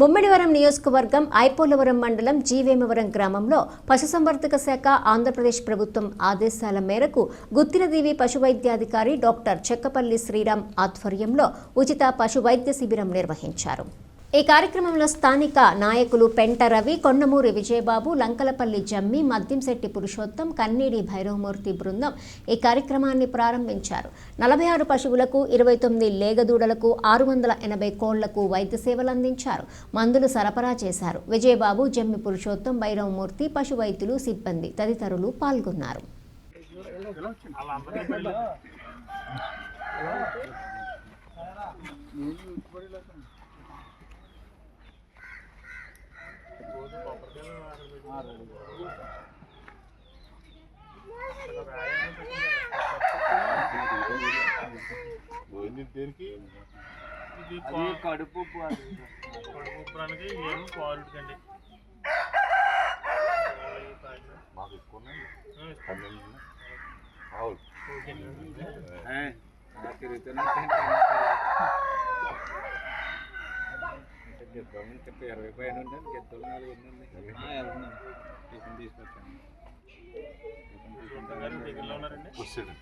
ముమ్మిడివరం నియోజకవర్గం ఐపోలవరం మండలం జీవేమవరం గ్రామంలో పశుసంవర్ధక శాఖ ఆంధ్రప్రదేశ్ ప్రభుత్వం ఆదేశాల మేరకు గుత్తినదేవి పశువైద్యాధికారి డాక్టర్ చెక్కపల్లి శ్రీరామ్ ఆధ్వర్యంలో ఉచిత పశు వైద్య శిబిరం నిర్వహించారు. ఈ కార్యక్రమంలో స్థానిక నాయకులు పెంట రవి కొండమూరి విజయబాబు లంకలపల్లి జమ్మి మద్యంశెట్టి పురుషోత్తం కన్నీడి భైరవమూర్తి బృందం ఈ కార్యక్రమాన్ని ప్రారంభించారు. నలభై ఆరు పశువులకు ఇరవై తొమ్మిది లేగదూడలకు ఆరు వందల ఎనభై కోళ్ళకు వైద్య సేవలు అందించారు. మందులు సరఫరా చేశారు. విజయబాబు జమ్మి పురుషోత్తం భైరవమూర్తి పశు వైద్యులు సిబ్బంది తదితరులు పాల్గొన్నారు. పోయింది దేనికి ఇది కడుపు కడుపు ఉప్పు అది. కడుపురానికి ఏమో పాలుడికండి మాకు ఎక్కువ ఉన్నాయి గిద్దలు ఇంకా ఇరవై పైన ఉంటాయి గిద్దలు నాలుగు వెళ్తున్నాను టిఫిన్ తీసుకొచ్చాను. కుర్చీలు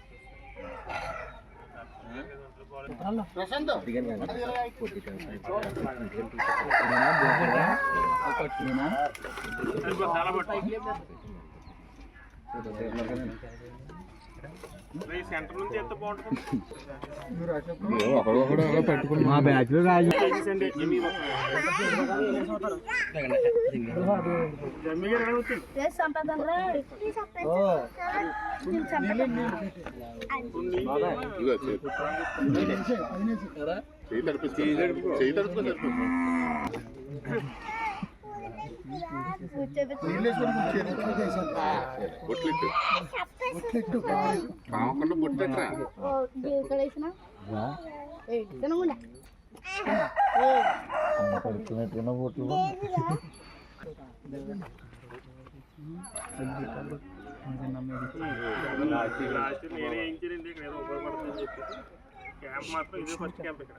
చాలా మా బ్యాచ్లో రాజు. చేసేసండి జమ్మి జమ్మి గారు లాస్ట్ నేనే ఏం చేయండి ఇక్కడ ఏదో ఉపయోగపడుతుందని చెప్పి క్యాంప్ మాత్రం ఇదే ఫస్ట్ క్యాంప్ ఇక్కడ.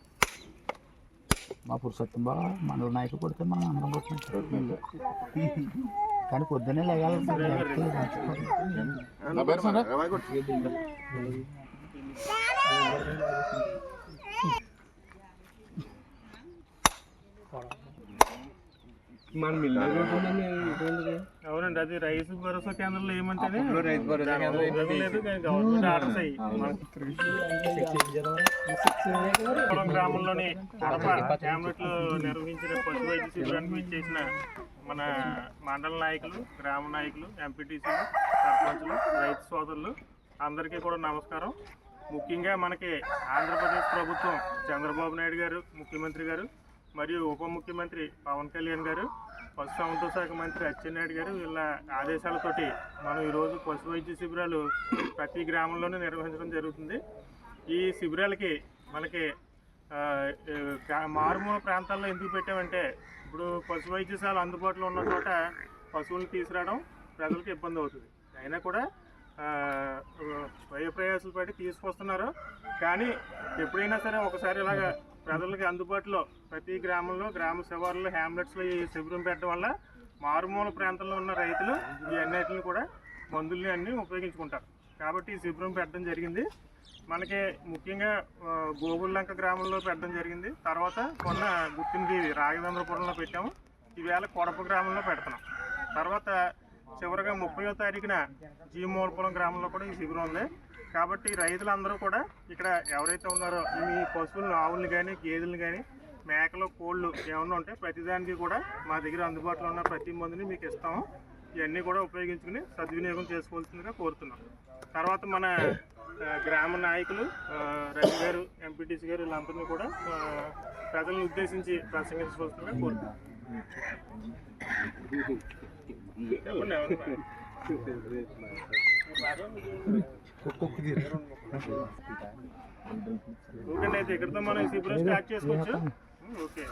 మా పురుషోత్తం బాగా మండల నాయకుడు కొడితే మనం అందరం కొట్టినట్టు. కానీ పొద్దున్నే లేగాలి నా వైరస్ అంతా అవునండి అది రైతు భరోసా కేంద్రంలో ఏమంటే రైతు భరోసా గవర్నమెంట్ ఆర్డర్స్ అయ్యి కుప్పం గ్రామంలోని లో నిర్వహించిన పశు వైద్య శిబిరానికి చేసిన మన మండల నాయకులు గ్రామ నాయకులు ఎంపీటీసీలు సర్పంచులు రైతు సోదరులు అందరికీ కూడా నమస్కారం. ముఖ్యంగా మనకి ఆంధ్రప్రదేశ్ ప్రభుత్వం చంద్రబాబు నాయుడు గారు ముఖ్యమంత్రి గారు మరియు ఉప ముఖ్యమంత్రి పవన్ కళ్యాణ్ గారు పశు సంవర్ధక శాఖ మంత్రి అచ్చెన్నాయుడు గారు వీళ్ళ ఆదేశాలతోటి మనం ఈరోజు పశు వైద్య శిబిరాలు ప్రతి గ్రామంలోనూ నిర్వహించడం జరుగుతుంది. ఈ శిబిరాలకి మనకి మారుమూల ప్రాంతాల్లో ఎందుకు పెట్టామంటే ఇప్పుడు పశు వైద్యశాల అందుబాటులో ఉన్న చోట పశువులను తీసుకురావడం ప్రజలకు ఇబ్బంది అవుతుంది. అయినా కూడా ఆ, వ్యయ ప్రయాసాలు పడి తీసుకొస్తున్నారు. కానీ ఎప్పుడైనా సరే ఒకసారి ఇలాగా ప్రజలకి అందుబాటులో ప్రతి గ్రామంలో గ్రామ శివార్లు హ్యామ్లెట్స్లో ఈ శిబిరం పెట్టడం వల్ల మారుమూల ప్రాంతంలో ఉన్న రైతులు ఈ అన్నిటిని కూడా మందుల్ని అన్నీ ఉపయోగించుకుంటారు. కాబట్టి ఈ శిబిరం పెట్టడం జరిగింది. మనకి ముఖ్యంగా గోగుల్లంక గ్రామంలో పెట్టడం జరిగింది. తర్వాత కొన్న గుర్తింది రాఘవేంద్రపురంలో పెట్టాము. ఈవేళ కొడప గ్రామంలో పెడుతున్నాం. తర్వాత చివరిగా ముప్పయో తారీఖున జీమూలపురం గ్రామంలో కూడా ఈ శిబిరం ఉంది. కాబట్టి రైతులందరూ కూడా ఇక్కడ ఎవరైతే ఉన్నారో ఈ పశువులను ఆవులను కానీ గేదెలను కానీ మేకలు కోళ్ళు ఏమన్నా ఉంటే ప్రతిదానికి కూడా మా దగ్గర అందుబాటులో ఉన్న ప్రతి మందుని మీకు ఇస్తాము. ఇవన్నీ కూడా ఉపయోగించుకుని సద్వినియోగం చేసుకోవాల్సిందిగా కోరుతున్నాం. తర్వాత మన గ్రామ నాయకులు రవి గారు ఎంపీటీసీ గారు వీళ్ళందరినీ కూడా ప్రజలను ఉద్దేశించి ప్రసంగించవలసిందిగా కోరుతున్నాం. చెప్పండి ఎవరు? ఓకే అయితే ఇక్కడితో మనం ఈ శిబిరం స్టార్ట్ చేసుకోవచ్చు? ఓకే